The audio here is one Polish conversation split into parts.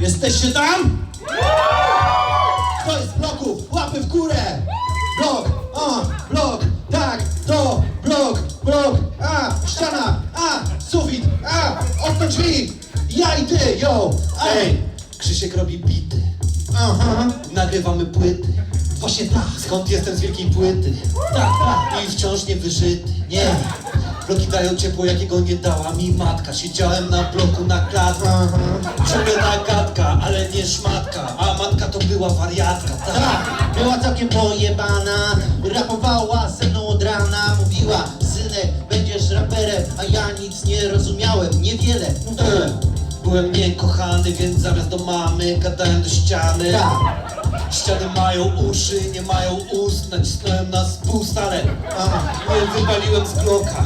Jesteście tam? Kto jest z bloków? Łapy w górę! Blok, a, blok, tak, to, blok, blok, a, ściana, a, sufit, a, okno drzwi, ja i ty, yo. Ej, Krzysiek robi bity. Aha, Nagrywamy płyty. właśnie tak, Skąd jestem z wielkiej płyty? tak, tak, I wciąż nie wyżyty. nie, Bloki dają ciepło, jakiego nie dała mi matka. Siedziałem na bloku na klatce. Ciągle nagadka, ale nie szmatka. A matka to była wariatka, tak? tak, była całkiem pojebana, rapowała ze mną od rana, mówiła, synek, będziesz raperem, a ja nic nie rozumiałem, niewiele, E, Byłem niekochany, więc zamiast do mamy gadałem do ściany. tak, Ściany mają uszy, nie mają ust. Nacisnąłem na spust, ale a, nie wywaliłem z bloka.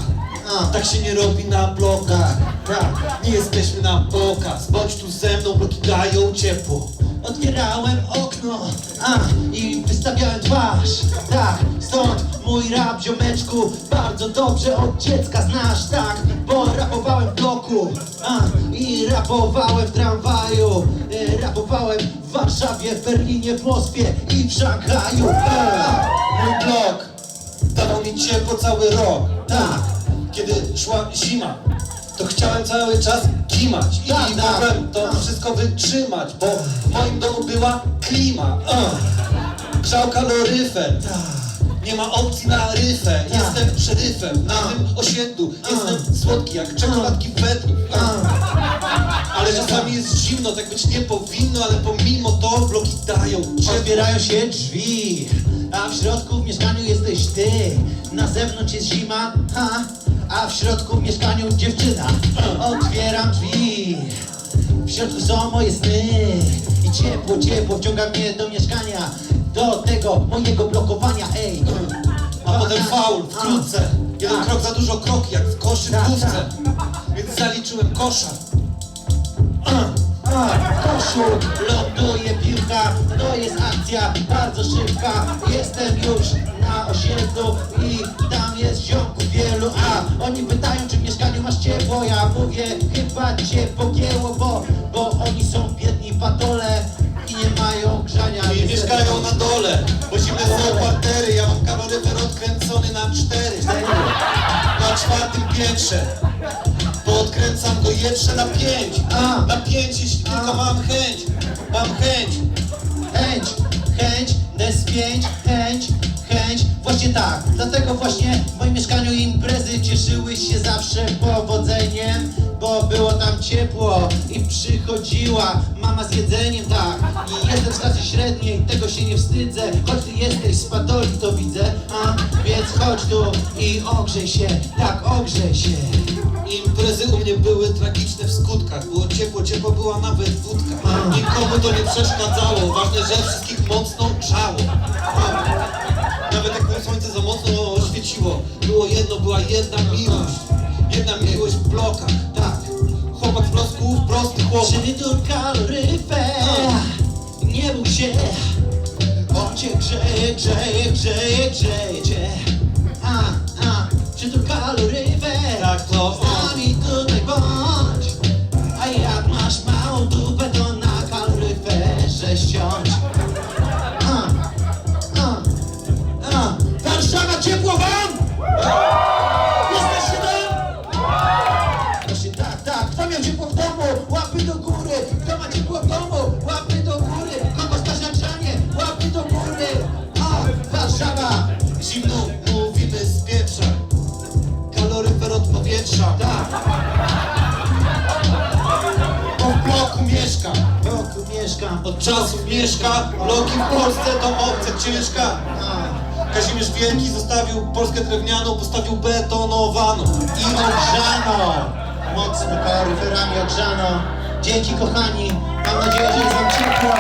A, Tak się nie robi na blokach. tak. Nie jesteśmy na pokaz. Bądź tu ze mną, bloki dają ciepło. Otwierałem okno, a i wystawiałem twarz. Tak, stąd mój rap, ziomeczku, bardzo dobrze od dziecka znasz, tak, bo rapowałem w bloku, a i rapowałem w tramwaju, e, rapowałem w Warszawie, w Berlinie, w Moskwie i w Szanghaju. E, Mój blok dawał mi ciepło cały rok. tak, Kiedy szła zima, to chciałem cały czas kimać i Tak, tak. mogłem to Tak. wszystko wytrzymać, bo w moim domu była klima. Uh. Grzał kaloryfer. Nie ma opcji na ryfę. Tak. Jestem szeryfem na Tak. tym osiedlu. Tak. Jestem słodki jak czekoladki w a, Ale czasami jest zimno, tak być nie powinno, ale pomimo to bloki dają. Otwierają się drzwi, a w środku w mieszkaniu jesteś ty. Na zewnątrz jest zima, ha, a w środku w mieszkaniu dziewczyna. Otwieram drzwi, w środku są moje sny. I ciepło, ciepło wciąga mnie do mieszkania, do tego mojego blokowania, ej. A potem faul wkrótce. Jeden Tak. krok za dużo kroki, jak w Tak, koszykówce. Więc zaliczyłem kosza. W koszu ląduje piłka, to jest akcja bardzo szybka. Jestem już na osiedlu i tam jest czwartym piętrze. Bo odkręcam go jeszcze na pięć. A. Na pięć, jeśli tylko mam chęć. Mam chęć. Chęć, chęć, DS5, chęć, chęć, właśnie tak. Dlatego właśnie w moim mieszkaniu imprezy cieszyły się zawsze powodzeniem, bo było tam ciepło i przychodziła mama z jedzeniem, tak. I jestem z klasy średniej, tego się nie wstydzę, choć ty jesteś z Padoli, to widzę, więc chodź tu i ogrzej się, tak ogrzej się. Imprezy u mnie były tragiczne w skutkach. Było ciepło, ciepło była nawet wódka. Nikomu to nie przeszkadzało. Ważne, że wszystkich mocno grzało. Nawet jak słońce za mocno świeciło, było jedno, była jedna miłość. Jedna miłość w blokach. Tak. Chłopak z blosków, prosty chłopak. Przytul kaloryfer, nie bój się, cię grzeje, grzeje, grzeje, grzeje cię. A, a, przytul kaloryfer, Tak, to on. z nami tutaj bądź. A jak masz małą dupę, to na kaloryferze ściąć. A, a, a, Warszawa ciepło wam? Jesteście tam? Właśnie tak, tak. Kto miał ciepło w domu? Łapy Od czasów mieszka. Bloki w Polsce to obce ciężka. Kazimierz Wielki zostawił Polskę drewnianą, postawił betonowaną. I ogrzano. Mocno kaloryferami ogrzano. Dzięki kochani. Mam nadzieję, że jest wam ciepło.